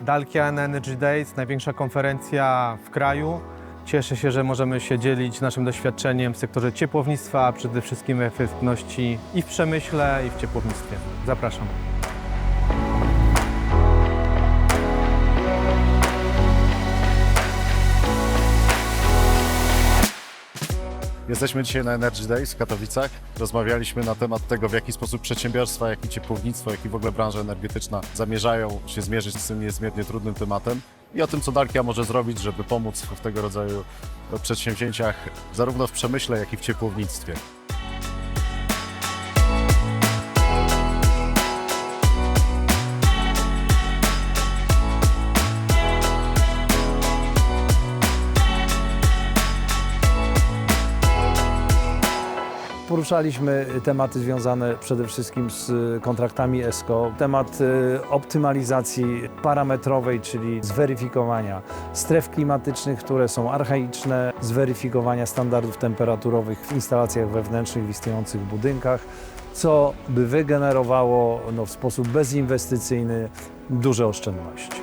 Dalkian Energy Days, największa konferencja w kraju. Cieszę się, że możemy się dzielić naszym doświadczeniem w sektorze ciepłownictwa, a przede wszystkim efektywności i w przemyśle, i w ciepłownictwie. Zapraszam. Jesteśmy dzisiaj na Energy Days w Katowicach. Rozmawialiśmy na temat tego, w jaki sposób przedsiębiorstwa, jak i ciepłownictwo, jak i w ogóle branża energetyczna zamierzają się zmierzyć z tym niezmiernie trudnym tematem i o tym, co Dalkia może zrobić, żeby pomóc w tego rodzaju przedsięwzięciach zarówno w przemyśle, jak i w ciepłownictwie. Poruszaliśmy tematy związane przede wszystkim z kontraktami ESCO, temat y, optymalizacji parametrowej, czyli zweryfikowania stref klimatycznych, które są archaiczne, zweryfikowania standardów temperaturowych w instalacjach wewnętrznych w istniejących budynkach, co by wygenerowało no, w sposób bezinwestycyjny duże oszczędności.